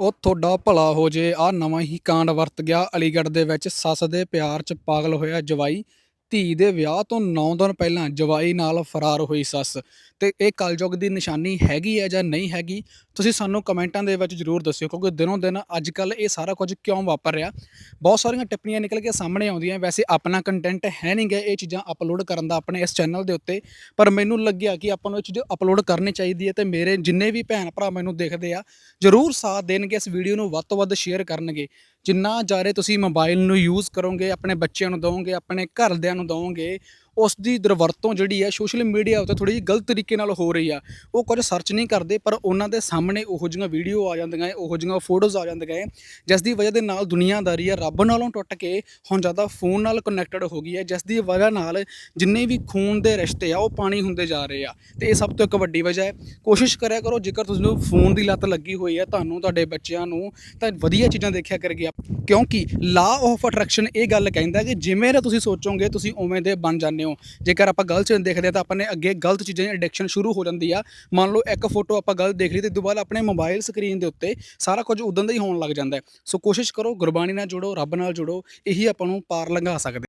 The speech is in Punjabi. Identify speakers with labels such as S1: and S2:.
S1: ਉਹ ਤੁਹਾਡਾ ਭਲਾ ਹੋ ਜੇ। ਆ ਨਵਾਂ ਹੀ ਕਾਂਡ ਵਰਤ ਗਿਆ। ਅਲੀਗੜ੍ਹ ਦੇ ਵਿੱਚ ਸੱਸ ਦੇ ਪਿਆਰ 'ਚ ਪਾਗਲ ਹੋਇਆ ਜਵਾਈ। ਧੀ ਦੇ ਵਿਆਹ ਤੋਂ 9 ਦਿਨ ਪਹਿਲਾਂ ਜਵਾਈ ਨਾਲ ਫਰਾਰ ਹੋਈ ਸੱਸ। ਤੇ ਇਹ ਕਲਯੁਗ ਦੀ ਨਿਸ਼ਾਨੀ ਹੈਗੀ ਹੈ ਜਾਂ ਨਹੀਂ ਹੈਗੀ, ਤੁਸੀਂ ਸਾਨੂੰ ਕਮੈਂਟਾਂ ਦੇ ਵਿੱਚ ਜਰੂਰ ਦੱਸਿਓ, ਕਿਉਂਕਿ ਦਿਨੋਂ ਦਿਨ ਅੱਜ ਕੱਲ ਇਹ ਸਾਰਾ ਕੁਝ ਕਿਉਂ ਵਾਪਰ ਰਿਹਾ? ਬਹੁਤ ਸਾਰੀਆਂ ਟਿੱਪਣੀਆਂ ਨਿਕਲ ਕੇ ਸਾਹਮਣੇ ਆਉਂਦੀਆਂ, ਵੈਸੇ ਆਪਣਾ ਕੰਟੈਂਟ ਹੈ ਨਹੀਂ ਗਿਆ ਇਹ ਚੀਜ਼ਾਂ ਅਪਲੋਡ ਕਰਨ ਦਾ ਆਪਣੇ ਇਸ ਚੈਨਲ ਦੇ ਉੱਤੇ, ਪਰ ਮੈਨੂੰ ਲੱਗਿਆ ਕਿ ਆਪਾਂ ਨੂੰ ਇਹ ਚੀਜ਼ ਅਪਲੋਡ ਕਰਨੀ ਚਾਹੀਦੀ ਹੈ ਤੇ ਮੇਰੇ ਜਿੰਨੇ ਵੀ ਭੈਣ ਭਰਾ ਮੈਨੂੰ ਦੇਖਦੇ ਆ, ਜਰੂਰ ਸਾਥ ਦੇਣਗੇ, ਇਸ ਵੀਡੀਓ ਨੂੰ ਵੱਧ ਤੋਂ ਵੱਧ ਸ਼ੇਅਰ ਕਰਨਗੇ। ਜਿੰਨਾ ਜ਼ਿਆਦਾ ਤੁਸੀਂ ਮੋਬਾਈਲ ਨੂੰ ਯੂਜ਼ ਕਰੋਗੇ, ਆਪਣੇ ਬੱਚਿਆਂ ਨੂੰ ਦਿਓਗੇ ਆਪਣੇ ਘਰਦਿਆਂ ਨੂੰ ਦਿਓਗੇ ਉਸ ਦੀ ਦੁਰਵਰਤੋਂ ਜਿਹੜੀ ਹੈ ਸੋਸ਼ਲ ਮੀਡੀਆ ਉੱਤੇ ਥੋੜੀ ਜਿਹੀ ਗਲਤ ਤਰੀਕੇ ਨਾਲ ਹੋ ਰਹੀ ਆ। ਉਹ ਕੁਝ ਸਰਚ ਨਹੀਂ ਕਰਦੇ, ਪਰ ਉਹਨਾਂ ਦੇ ਸਾਹਮਣੇ ਉਹੋ ਜਿਹੀਆਂ ਵੀਡੀਓ ਆ ਜਾਂਦੀਆਂ ਹੈ, ਉਹੋ ਜਿਹੀਆਂ ਫੋਟੋਜ਼ ਆ ਜਾਂਦੀਆਂ ਹੈ, ਜਿਸ ਦੀ ਵਜ੍ਹਾ ਦੇ ਨਾਲ ਦੁਨੀਆਦਾਰੀ ਆ ਰੱਬ ਨਾਲੋਂ ਟੁੱਟ ਕੇ ਹੁਣ ਜ਼ਿਆਦਾ ਫੋਨ ਨਾਲ ਕਨੈਕਟਡ ਹੋ ਗਈ ਹੈ, ਜਿਸ ਦੀ ਵਜ੍ਹਾ ਨਾਲ ਜਿੰਨੇ ਵੀ ਖੂਨ ਦੇ ਰਿਸ਼ਤੇ ਆ, ਉਹ ਪਾਣੀ ਹੁੰਦੇ ਜਾ ਰਹੇ ਆ। ਤੇ ਇਹ ਸਭ ਤੋਂ ਇੱਕ ਵੱਡੀ ਵਜ੍ਹਾ ਹੈ। ਕੋਸ਼ਿਸ਼ ਕਰਿਆ ਕਰੋ, ਜੇਕਰ ਤੁਹਾਨੂੰ ਫੋਨ ਦੀ ਲੱਤ ਲੱਗੀ ਹੋਈ ਹੈ, ਤੁਹਾਨੂੰ ਤੁਹਾਡੇ ਬੱਚਿਆਂ ਨੂੰ ਤਾਂ ਵਧੀਆ ਚੀਜ਼ਾਂ ਦੇਖਿਆ ਕਰਗੇ ਕਿਉਂਕਿ ਲਾ ਆਫ ਅਟਰੈਕਸ਼ਨ ਇਹ ਗੱਲ ਕਹਿੰਦਾ ਕਿ ਜਿਵੇਂ ਦਾ ਤੁਸੀਂ ਸੋਚੋਗੇ, ਤੁਸੀਂ ਉਵੇਂ ਦੇ ਬਣ ਜਾਂਦੇ ਹੋ। ਜੇਕਰ ਆਪਾਂ ਗਲਤ ਚੀਜ਼ ਦੇਖਦੇ ਹਾਂ ਤਾਂ ਆਪਾਂ ਨੇ ਅੱਗੇ ਗਲਤ ਚੀਜ਼ਾਂ ਦੀ ਐਡਿਕਸ਼ਨ ਸ਼ੁਰੂ ਹੋ ਜਾਂਦੀ ਆ। ਮੰਨ ਲਓ ਇੱਕ ਫੋਟੋ ਆਪਾਂ ਗਲਤ ਦੇਖ ਲਈ ਤੇ ਦੁਬਾਰਾ ਆਪਣੇ ਮੋਬਾਈਲ ਸਕਰੀਨ ਦੇ ਉੱਤੇ ਸਾਰਾ ਕੁਝ ਉਦੋਂ ਦਾ ਹੀ ਹੋਣ ਲੱਗ ਜਾਂਦਾ ਸੋ ਕੋਸ਼ਿਸ਼ ਕਰੋ ਗੁਰਬਾਣੀ ਨਾਲ ਜੁੜੋ, ਰੱਬ ਨਾਲ ਜੁੜੋ, ਇਹੀ ਆਪਾਂ ਨੂੰ ਪਾਰ ਲੰਘਾ ਸਕਦੇ